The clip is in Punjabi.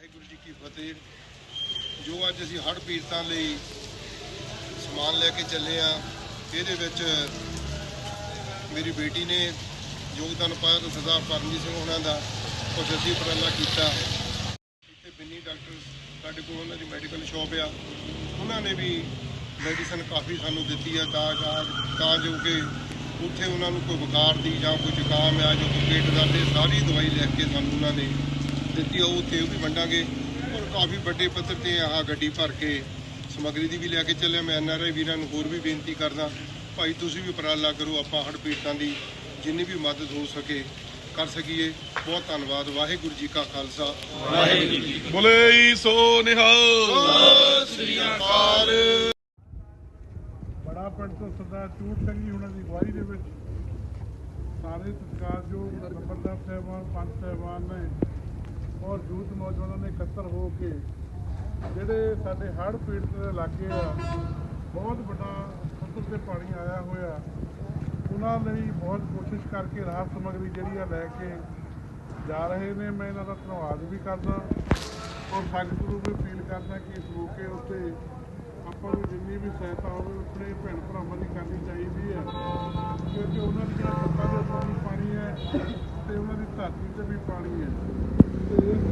ਵਾਹਿਗੁਰੂ ਜੀ ਕੀ ਫਤਿਹ। ਜੋ ਅੱਜ ਅਸੀਂ ਹੜ੍ਹ ਪੀੜਤਾਂ ਲਈ ਸਮਾਨ ਲੈ ਕੇ ਚੱਲੇ ਆ ਇਹਦੇ ਵਿੱਚ ਮੇਰੀ ਬੇਟੀ ਨੇ ਯੋਗਦਾਨ ਪਾਇਆ ਤੇ ਸਰਦਾਰ ਪਰਮਜੀਤ ਸਿੰਘ ਉਹਨਾਂ ਦਾ ਕੁਦਰਤੀ ਉਪਰਾਲਾ ਕੀਤਾ। ਇੱਥੇ ਬਿੰਨੀ ਡਾਕਟਰ ਸਾਡੇ ਕੋਲ ਉਹਨਾਂ ਦੀ ਮੈਡੀਕਲ ਸ਼ਾਪ ਆ। ਉਹਨਾਂ ਨੇ ਵੀ ਮੈਡੀਸਨ ਕਾਫੀ ਸਾਨੂੰ ਦਿੱਤੀ ਆ ਤਾਂ ਤਾਂ ਤਾਂ ਜੋ ਕਿ ਉੱਥੇ ਉਹਨਾਂ ਨੂੰ ਕੋਈ ਬੁਖਾਰ ਦੀ ਜਾਂ ਕੋਈ ਜ਼ੁਕਾਮ ਆ ਜਾਂ ਕੋਈ ਪੇਟ ਦਰਦ ਦੀ ਸਾਰੀ ਦਵਾਈ ਲਿਖ ਕੇ ਸਾਨੂੰ ਉਹਨਾਂ ਨੇ ਦਿੱਤੀ ਉਹ ਉੱਥੇ ਉਹ ਵੀ ਵੰਡਾਂਗੇ। ਔਰ ਕਾਫੀ ਵੱਡੇ ਪੱਧਰ ਤੇ ਆਹ ਗੱਡੀ ਭਰ ਕੇ ਸਮੱਗਰੀ ਦੀ ਵੀ ਲੈ ਕੇ ਚੱਲਿਆ ਮੈਂ ਐਨਆਰਆਈ ਵੀਰਾਂ ਨੂੰ ਹੋਰ ਵੀ ਬੇਨਤੀ ਕਰਦਾ ਭਾਈ ਤੁਸੀਂ ਵੀ ਉਪਰਾਲਾ ਕਰੋ ਆਪਾਂ ਹੜ੍ਹ ਪੀੜਤਾਂ ਦੀ ਜਿੰਨੀ ਵੀ ਮਦਦ ਹੋ ਸਕੇ ਕਰ ਸਕੀਏ। ਬਹੁਤ ਧੰਨਵਾਦ। ਵਾਹਿਗੁਰੂ ਜੀ ਕਾ ਖਾਲਸਾ। ਬੋਲੇ ਸੋ ਨਿਹਾਲ ਸ੍ਰੀ ਅਕਾਲ। ਬੜਾ ਪਿੰਡ ਤੋਂ ਸਰਦਾਰ ਚੂੜ ਸਿੰਘ ਜੀ ਉਹਨਾਂ ਦੀ ਅਗਵਾਈ ਦੇ ਵਿੱਚ ਸਾਰੇ ਸਤਿਕਾਰਯੋਗ ਨੰਬਰਦਾਰ ਸਾਹਿਬਾਨ ਪੰਚ ਸਾਹਿਬਾਨ ਨੇ ਔਰ ਯੂਥ ਨੌਜਵਾਨਾਂ ਨੇ ਇਕੱਤਰ ਹੋ ਕੇ ਜਿਹੜੇ ਸਾਡੇ ਹੜ੍ਹ ਪੀੜਤ ਇਲਾਕੇ ਆ, ਬਹੁਤ ਵੱਡਾ ਪੱਧਰ ਤੇ ਪਾਣੀ ਆਇਆ ਹੋਇਆ। ਉਹਨਾਂ ਲਈ ਬਹੁਤ ਕੋਸ਼ਿਸ਼ ਕਰਕੇ ਰਾਹਤ ਸਮੱਗਰੀ ਜਿਹੜੀ ਆ ਲੈ ਕੇ ਜਾ ਰਹੇ ਨੇ। ਮੈਂ ਇਹਨਾਂ ਦਾ ਧੰਨਵਾਦ ਵੀ ਕਰਦਾ ਔਰ ਸੰਗਤ ਨੂੰ ਵੀ ਅਪੀਲ ਕਰਦਾ ਕਿ ਇਸ ਮੌਕੇ ਉੱਤੇ ਆਪਾਂ ਨੂੰ ਜਿੰਨੀ ਵੀ ਸਹਾਇਤਾ ਹੋਵੇ, ਆਪਣੇ ਭੈਣ ਭਰਾਵਾਂ ਦੀ ਕਰਨੀ ਚਾਹੀਦੀ ਹੈ। ਕਿਉਂਕਿ ਉਹਨਾਂ ਦੀ ਜਿਹੜਾ ਸੱਤਾ ਦੇ ਉੱਪਰ ਵੀ ਪਾਣੀ ਹੈ ਤੇ ਉਹਨਾਂ ਦੀ ਧਰਤੀ ਤੇ ਵੀ ਪਾਣੀ ਹੈ। ਤੇ ਇਸ ਕਰਕੇ ਜਦੋਂ